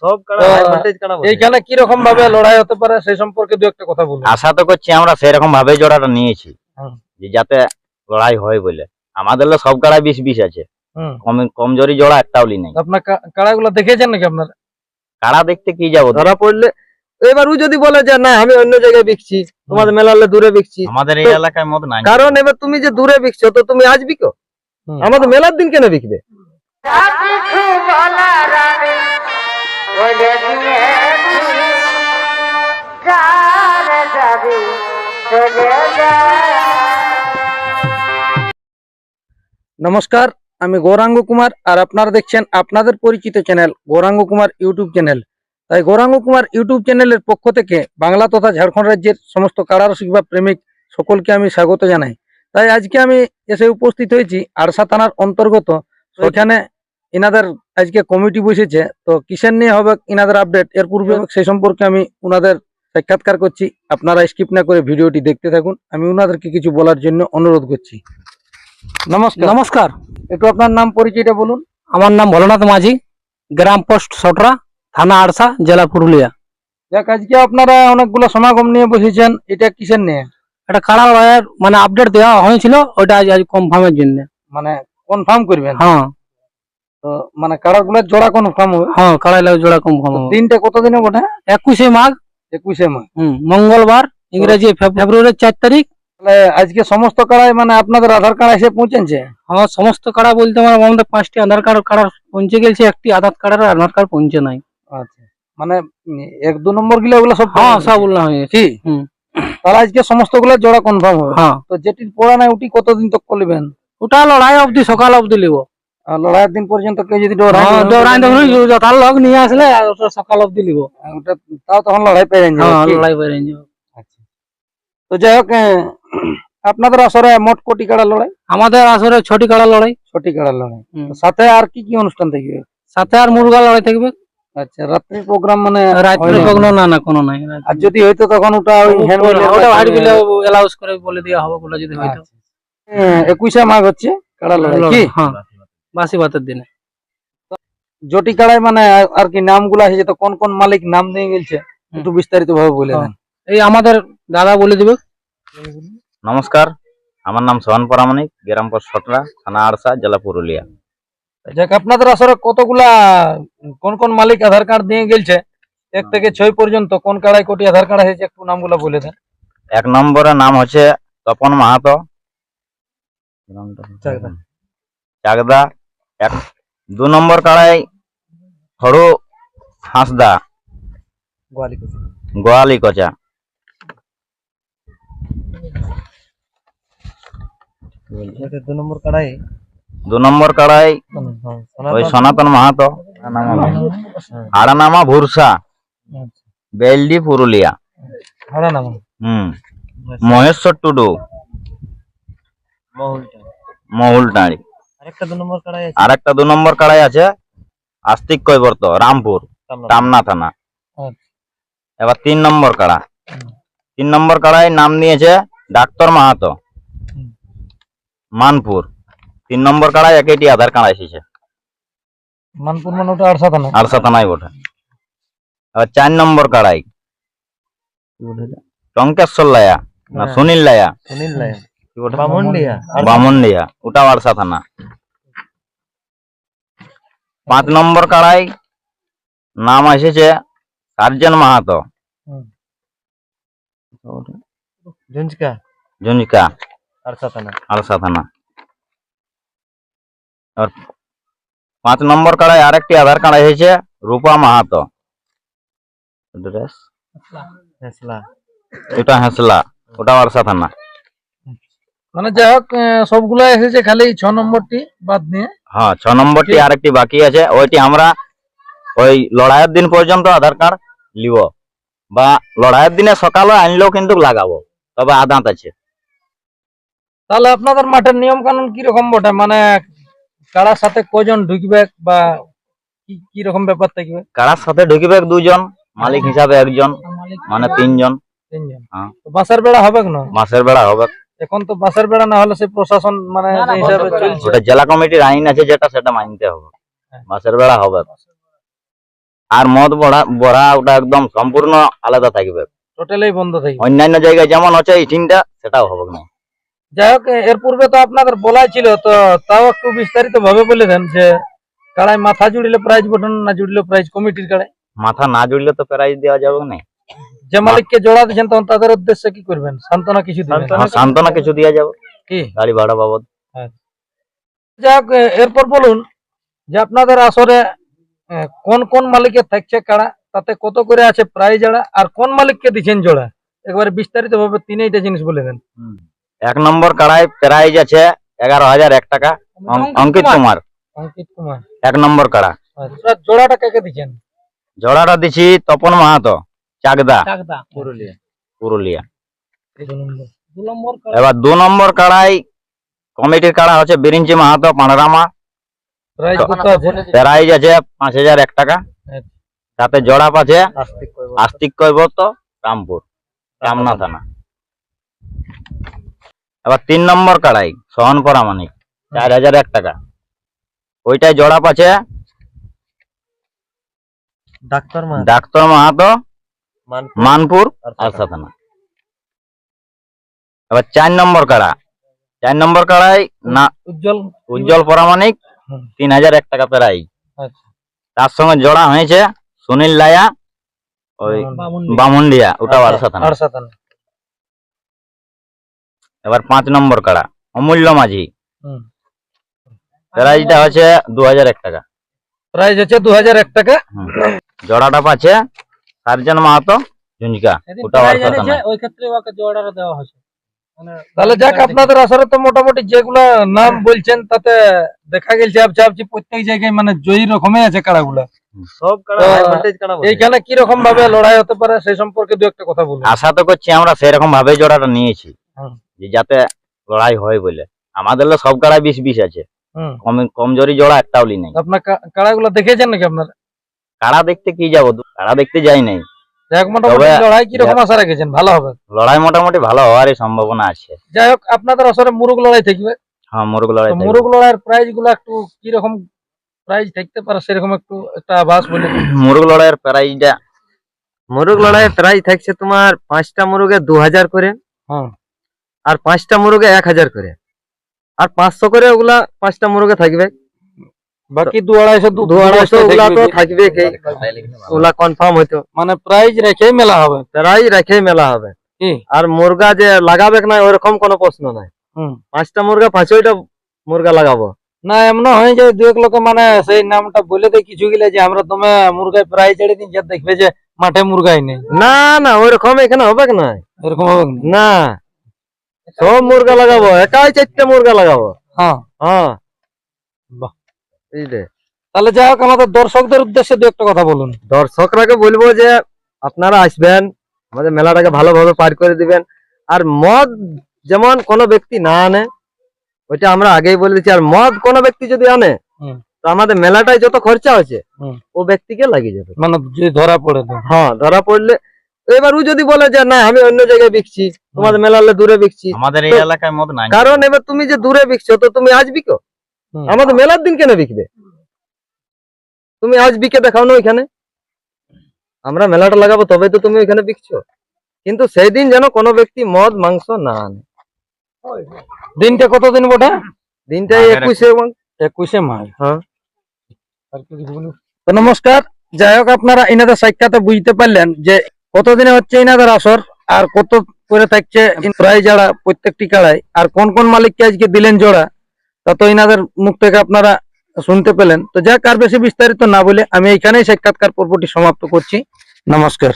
সব কাড়া তো, হাই ভোল্টেজ কাড়া বটে। এইখানে কি রকম ভাবে লড়াই হতে পারে সেই সম্পর্কে দু একটা কথা বলুন। আশা তো করছি আমরা সেরকম ভাবে জোড়াটা নিয়েছি যে যাতে লড়াই হয় বলে। আমাদের সব বিশ বিশ আছে। কমজোরি জোড়া একটাও নেই। আপনার কাড়াগুলো দেখেছেন নাকি আপনার? কাড়া দেখতে কি যাব? ধরা পড়লে এবার ও যদি বলে যে না আমি অন্য জায়গায় বিকছি তোমাদের মেলালে দূরে বিকছি। আমাদের এই এলাকায় মত নাই। কারণ এবার তুমি যে দূরে বিকছো তো তুমি আজ বিকো? আমাদের মেলার দিন কেন বিকবে? নমস্কার, আমি গৌরাঙ্গ কুমার আর আপনারা দেখছেন আপনাদের পরিচিত channel Gouranga Kumar YouTube channel. তাই গৌরাঙ্গ কুমার ইউটিউব চ্যানেলের পক্ষ থেকে বাংলা তথা ঝাড়খণ্ড রাজ্যের সমস্ত কারারসিক বা প্রেমিক সকলকে আমি স্বাগত জানাই। তাই আজকে আমি এসে উপস্থিত হয়েছি আরসা থানার অন্তর্গত তো এখানে ইনাদের আজকে কমিটি বসেছে তো কিসের নিয়ে হবে ইনাদের আপডেট এর পূর্বে সেই সম্পর্কে আমি উনাদের সাক্ষাৎকার করছি। আপনারা স্কিপ না করে ভিডিওটি দেখতে থাকুন। আমি উনাদেরকে কিছু বলার জন্য অনুরোধ করছি। নমস্কার। নমস্কার। একটু আপনার নাম পরিচয়টা বলুন। আমার নাম ভোলানাথ মাঝি গ্রাম পোস্ট সটরা থানা আড়সা জেলা পুরুলিয়া। যাক আজকে আপনারা অনেকগুলো সমাগম নিয়ে বসেছেন এটা কিসের নিয়ে? এটা লড়াইয়ের মানে আপডেট দেওয়া হয়েছিল ওটা আজ আজ কনফার্মের জন্য। মানে কনফার্ম করবেন? হ্যাঁ। তো মানে কারাগুলোর জোড়া কনফার্ম হবে? হ্যাঁ কাড়াই লাগে জোড়া কনফার্ম তো দিনটা কতদিনে বটে? একুশে মাঘ। একুশে মাস হুম, মঙ্গলবার ইংরেজি ফেব- ফেব্রুয়ারির চার তারিখ। তাহলে আজকে সমস্ত কারায় মানে আপনাদের আধার কার্ড এসে পৌঁছেছে? আমার সমস্ত কাড়া বলতে আমার আমাদের পাঁচটি আধার কার্ড কাড়া পৌঁছে গেছে একটি আধার কার্ডের আধার কার্ড পৌঁছে নাই। আচ্ছা। মানে এক দু নম্বরগুলো ওগুলো সব হ্যাঁ সব। উল্লা হয়ে গেছে। তাহলে আজকে সমস্তগুলো জোড়া কনফার্ম হবে? হ্যাঁ। তো যেটির পড়া নাই ওটি কতদিন তক করবেন? ওটা লড়াই অবধি সকাল অবধি লিব। লড়াইয়ের দিন পর্যন্ত কেউ যদি হ্যাঁ ডরাই দেখুন নিয়ে আসলে সকাল অবধি লিব ওটা তাও তখন লড়াই পেয়ে হ্যাঁ? লড়াই যাবে আচ্ছা। তো যাই হোক আপনাদের আসরে মোট কোটি কাড়া লড়াই? আমাদের আসলে ছটি কাড়া লড়াই। ছোটি কাড়া লড়াই। সাথে আর কি কি অনুষ্ঠান থাকবে? সাথে আর মুরগা লড়াই থাকবে। আচ্ছা রাত্রির প্রোগ্রাম মানে রাত্রে হয় না? না কোনো নাই। আর যদি হয়তো তখন ওটা ওই ওটা এলাউস করে বলে দেওয়া হবে বলে যদি হয়তো একুশে মাঘ হচ্ছে কাড়া লড়াই কি? হ্যাঁ। বাসি ভাতের দিনে। জটি কাড়াই মানে আর- কি নামগুলো আছে তো কোন কোন মালিক নাম দিয়ে গেছে একটু বিস্তারিত ভাবে বলে দেন। এই আমাদের দাদা বলে দিবে। নমস্কার আমার নাম সোহান পরামানিক গ্রাম পোস্ট সটরা থানা আড়সা জেলা পুরুলিয়া। যাক আপনাদের আসলে কতগুলা কোন কোন মালিক আধার কার্ড দিয়ে গেছে এক থেকে ছয় পর্যন্ত কোন কাড়াই কোটি আধার কার্ড হয়েছে একটু নামগুলো বলে দেন। এক নম্বরে নাম হচ্ছে তপন মাহাতো। চাকদা। এক দু নম্বর কাড়াই হরু হাঁসদা। গোয়ালি কচা। দু নম্বর কাড়াই? দু নম্বর কাড়াই ওই সনাতন মাহাতো। আড়ানামা ভুরসা। বেলডি পুরুলিয়া। ভাড়া হুম। মহেশ্বর টুডু। মহুল টাঁড়ি আরেকটা দু নম্বর কাড়াই আছে। আর একটা দু নম্বর কাড়াই আছে। আস্তিক কৈবর্ত রামপুর টামনা থানা। আচ্ছা। এবার তিন নম্বর কাড়া। তিন নম্বর কাড়াই নাম নিয়েছে ডাক্তার মাহাতো। মানপুর। তিন নম্বর কাড়াই একইটি আধার কার্ড এসেছে। মানপুর মানে ওটা আড়সা থানা? আলসা থানায় বটে। এবার চার নম্বর কাড়াই। টঙ্কেশ্বর লায়া না হ্যাঁ। সুনীল লায়া? সুনীল লায়া। বামনডিয়া বামনডিয়া ওটাও আলসা থানা। পাঁচ নম্বর কাড়াই নাম এসেছে সার্জন মাহাতো। আরসা থানা। থানা। আর পাঁচ নম্বর কাড়াই আরেকটি আধার কার্ড এসেছে রূপা মাহাতো। Address? হেসলা। এটা হেসলা ওটা আলসা থানা। মানে যাই হোক সবগুলা এসেছে খালি ছ নম্বরটি বাদ নিয়ে। হ্যাঁ ছ নম্বরটি আরেকটি বাকি আছে। ওইটি আমরা ওই লড়াইয়ের দিন পর্যন্ত আধার কার্ড লিব। বা লড়াইয়ের দিনে সকালে আনলেও কিন্তু লাগাবো তবে আদাঁত আছে। তাহলে আপনাদের মাঠের নিয়ম কানুন কি রকম বটে? মানে কারার সাথে কজন ঢুকবে বা কি কি রকম ব্যাপার থাকবে? কারার সাথে ঢুকিবে দুজন মালিক হিসাবে একজন মানে তিনজন। তিনজন। হ্যাঁ। বাসের বেড়া হবে না? মাসের বেড়া হবে। এখন তো বাসের বেড়া না হলে সেই প্রশাসন মানে হিসাবে চলছে। ওটা জেলা কমিটির আইন আছে যেটা সেটা মানতে হবে। হ্যাঁ। মাসের বেড়া হবে। আর মদ বড়া বড়া ওটা একদম সম্পূর্ণ আলাদা থাকবে। টোটালি বন্ধ থাকবে। অন্যান্য জায়গায় যেমন হচ্ছে এই টিনটা সেটাও হবে না। যাই হোক এর পূর্বে তো আপনাদের বলাই ছিল তো তাও একটু বিস্তারিত ভাবে বলে দেন যে কাড়াই মাথা জুড়িলে প্রাইজ বটন না জুড়লে প্রাইজ কমিটির কাড়াই? মাথা না জুড়লে তো প্রাইজ দেওয়া যাবে না। যে মালিককে জোড়া দিচ্ছেন তখন তাদের উদ্দেশ্যে কি করবেন? সান্ত্বনা কিছু দিবেন? হ্যাঁ, সান্ত্বনা কিছু দেওয়া যাবে। কি? গাড়ি ভাড়া বাবদ। যাই এরপর বলুন যে আপনাদের আসরে কোন কোন মালিকের থাকছে কাড়া? তাতে কত করে আছে প্রাইজ জোড়া আর কোন মালিককে দিচ্ছেন জোড়া? একবারে বিস্তারিত ভাবে তিনটা জিনিস বলে দেন। এক নম্বর কাড়াই প্রাইজ আছে এগারো হাজার এক টাকা। অঙ্কিত কুমার। অঙ্কিত কুমার। এক নম্বর কাড়া। আচ্ছা, জোড়াটা কাকে দিচ্ছেন? জোড়াটা দিছি তপন মাহাতো। চাকদা? চাকদা পুরুলিয়া। পুরুলিয়া। এবার দু নম্বর কাড়াই কমিটির কাড়া হচ্ছে বিরিঞ্চি মাহাতো পানারামা। প্রাইজ আছে? পাঁচ হাজার এক টাকা। আচ্ছা। তাতে জোড়া পাচ্ছে আস্তিক কইবো। আস্তিক কৈবর্ত রামপুর রামনা থানা। এবার তিন নম্বর কাড়াই সহন করা পরামানিক চার হাজার এক টাকা। ওইটাই জোড়া আছে ডাক্তার ডাক্তার মাহাতো মান- মানপুর আলসা থানা এবার চার নম্বর কাড়া। চার নম্বর কাড়াই না উজ্জ্বল উজ্জ্বল পরামানিক হুম। তিন হাজার এক টাকা প্রাইজ আচ্ছা। তার সঙ্গে জোড়া হয়েছে সুনীল লায়া ওই বামুন্ডিয়া আলসা থানা আর সাতান্ন এবার পাঁচ নম্বর কাড়া অমূল্য মাঝি। প্রাইজটা হচ্ছে দু হাজার এক টাকা। প্রাইজ হচ্ছে দু হাজার এক টাকা। জোড়াটা পাচ্ছে সার্জন মাহাতো ঝুঞ্ঝকা থানা ওই ক্ষেত্রে ওকে জোড়াটা দেওয়া হয়েছে। মানে তাহলে যাক আপনাদের আসরে তো মোটামুটি যেগুলা নাম বলছেন তাতে দেখা গেছে আপচা আপচি প্রত্যেক জায়গায় মানে জয়ী রকমই আছে কাড়াগুলা। সব কাড়া voltage কাড়া এইখানে কি রকম ভাবে লড়াই হতে পারে সেই সম্পর্কে দু একটা কথা বলুন। আশা তো করছি আমরা সেরকম ভাবে জোড়াটা নিয়েছি যে যাতে লড়াই হয় বলে। আমাদের তো সব কাড়াই বিশ বিশ আছে। কম কমজোরি জোড়া একটাও নেই। আপনার কা- কাড়াগুলা দেখেছেন নাকি আপনার? কাড়া দেখতে কি যাব? কাড়া দেখতে যাই নাই। লড়াই কি রকম আশা রেখেছেন? ভালো হবে। লড়াই মোটামুটি ভালো হওয়ারই সম্ভাবনা আছে। যাই হোক আপনাদের মুরুগ লড়াই থাকবে। হ্যাঁ মুরগ লড়াই। মুরুগ লড়াইয়ের প্রাইজগুলো একটু কি রকম প্রাইজ থাকতে পারে সেরকম একটু একটা আভাস বলে মুরগ লড়াইয়ের প্রাইজটা মুরগ লড়াইয়ের প্রাইস থাকছে তোমার পাঁচটা মুরগে দু হাজার করে হ্যাঁ। আর পাঁচটা মুরগে এক হাজার করে। আর পাঁচশো করে ওগুলা পাঁচটা মুরগে থাকবে। বাকি দু আড়াইশো দু আড়াইশো ওগুলা তো থাকবে। ওগুলা কনফার্ম হইতো। মানে প্রাইজ রেখেই মেলা হবে। প্রায় রেখে মেলা হবে। কি? আর মুরগা যে লাগাবে না ওরকম কোনো প্রশ্ন নাই। হুম। পাঁচটা মুরগা পাঁচটা মুরগা লাগাবো। না এমন হয়ে যায় দু এক লোকে মানে সেই নামটা বলে দেয় কিছু গিলে যে আমরা তুমি মুরগায় প্রাইজ ছেড়ে দিন যে দেখবে যে মাঠে মুরগাই নেই। না না ওইরকম এখানে হবে না এরকম হবে না। না। সব মুরগা লাগাবো একাই চারটে মুরগা লাগাবো। হ্যাঁ। হ্যাঁ। বাহ। তাহলে যাই হোক আমাদের দর্শকদের উদ্দেশ্যে দু একটা কথা বলুন। দর্শকরাকে বলব যে আপনারা আসবেন আমাদের মেলাটাকে ভালোভাবে পার করে দিবেন। আর মদ যেমন কোনো ব্যক্তি না আনে ওইটা আমরা আগেই বলে দিচ্ছি আর মদ কোনো ব্যক্তি যদি আনে তো আমাদের মেলাটায় যত খরচা হচ্ছে ও ব্যক্তিকে লাগিয়ে যাবে। মানে যদি ধরা পড়ে হ্যাঁ ধরা পড়লে এবার ও যদি বলে যে না আমি অন্য জায়গায় বিকছি তোমাদের মেলালে দূরে বিকছি। আমাদের এই এলাকায় মদ নাই। কারণ এবার তুমি যে দূরে বিকছো তো তুমি আজ বিকো। আমাদের মেলার দিন কেন বিকবে? তুমি আজ বিকে দেখাও না ওইখানে? আমরা মেলাটা লাগাবো তবে তো তুমি ওইখানে বিকছো। কিন্তু সেই দিন যেন কোনো ব্যক্তি মদ মাংস না আনে। দিনটা কতদিন বটে? দিনটা একুশে একুশে মাস হ্যাঁ। তো নমস্কার যাই হোক আপনারা এনাদের সাক্ষাতে বুঝতে পারলেন যে কতদিনে হচ্ছে এনাদের আসর আর কত করে থাকছে প্রায় যারা প্রত্যেকটি কাড়ায় আর কোন কোন মালিককে আজকে দিলেন জোড়া তা তো ইনাদের মুখ থেকে আপনারা শুনতে পেলেন। তো যাক, আর বেশি বিস্তারিত না বলে আমি এইখানেই সাক্ষাৎকার পর্বটি সমাপ্ত করছি। নমস্কার।